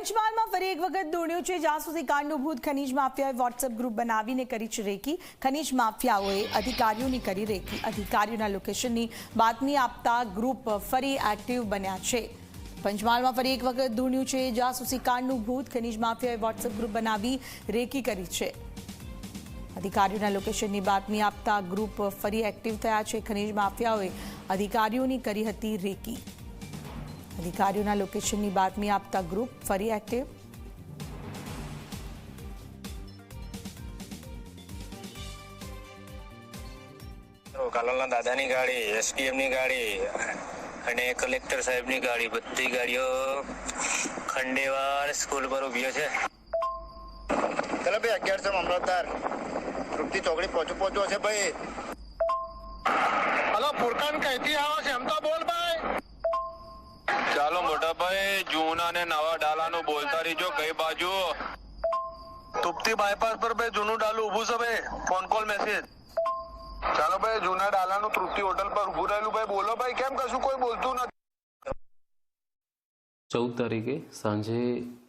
પંચમહાલમાં ફરી એક વખત દોડ્યું છે. જાસૂસી કાંડનું ભૂત ખનીજ માફિયાએ વોટ્સએપ ગ્રુપ બનાવીને કરી છે રેકી. ખનીજ માફિયાઓએ અધિકારીઓની કરી રેકી. અધિકારીઓના લોકેશનની બાતમી આપતા ગ્રુપ ફરી એક્ટિવ બન્યા છે. પંચમહાલમાં ફરી એક વખત દોડ્યું છે. જાસૂસી કાંડનું ભૂત ખનીજ માફિયાએ વોટ્સએપ ગ્રુપ બનાવી રેકી કરી છે. અધિકારીઓના લોકેશનની બાતમી આપતા ગ્રુપ ફરી એક્ટિવ થયા છે. ખનીજ માફિયાઓએ અધિકારીઓની કરી હતી રેકી. અધિકારીઓના લોકેશનની બાતમી આપતા ગ્રુપ ફરી એક્ટિવ કાલોલના દાદાની ગાડી એસડીએમની ગાડી અને કલેક્ટર સાહેબની ગાડી. બધી ગાડીઓ ખંડેવાર સ્કૂલ પર ઊભી છે. ચલો ભાઈ અગિયારસો મામલતદાર. તૃપ્તિ ચોકડી પહોંચું પહોંચો છે ભાઈ. હલો ફુરકાન કહેતી આવો છે એમ તો બોલ ભાઈ. ચાલો મોટાભાઈ જૂના અને નવા ડાલાનું બોલતા રહીજો કઈ બાજુ. તુપતી બાયપાસ પર ભાઈ જૂનું ડાલું ઊભું છે ભાઈ. ફોન કોલ મેસેજ ચાલો ભાઈ જૂના ડાલાનું તૃપ્તિ હોટલ પર ઊભું રહેલું ભાઈ. બોલો ભાઈ કેમ કશું કોઈ બોલતું નથી? ચૌદ તારીખે સાંજે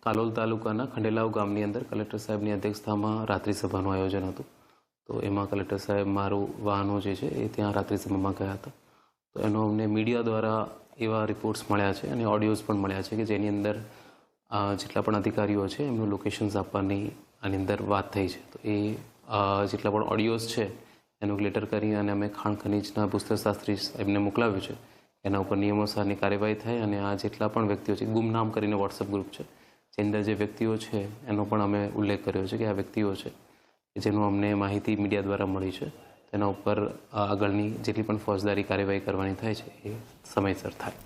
કાલોલ તાલુકાના ખંડેલાવ ગામની અંદર કલેક્ટર સાહેબની અધ્યક્ષતામાં રાત્રિ સભાનું આયોજન હતું. તો એમાં કલેક્ટર સાહેબ મારું વાહનો જે છે એ ત્યાં રાત્રિ સભામાં ગયા હતા. તો એનો અમને મીડિયા દ્વારા એવા રિપોર્ટ્સ મળ્યા છે અને ઓડિયોઝ પણ મળ્યા છે કે જેની અંદર જેટલા પણ અધિકારીઓ છે, એમનું લોકેશન્સ આપવાની આની અંદર વાત થઈ છે. તો એ જેટલા પણ ઓડિયોઝ છે, એનું ગ્લેટર કરી અને અમે ખાણ ખનીજના ભૂસ્તરશાસ્ત્રી સાહેબને મોકલાવ્યું છે, એના ઉપર નિયમોસારની કાર્યવાહી થાય અને આ જેટલા પણ વ્યક્તિઓ છે, ગુમનામ કરીને વોટ્સઅપ ગ્રુપ છે, જેની અંદર જે વ્યક્તિઓ છે, એનો પણ અમે ઉલ્લેખ કર્યો છે કે આ વ્યક્તિઓ છે જેનું અમને માહિતી મીડિયા દ્વારા મળી છે. તેના ઉપર આગળની જેટલી પણ ફોજદારી કાર્યવાહી કરવાની થાય છે એ સમયસર થાય.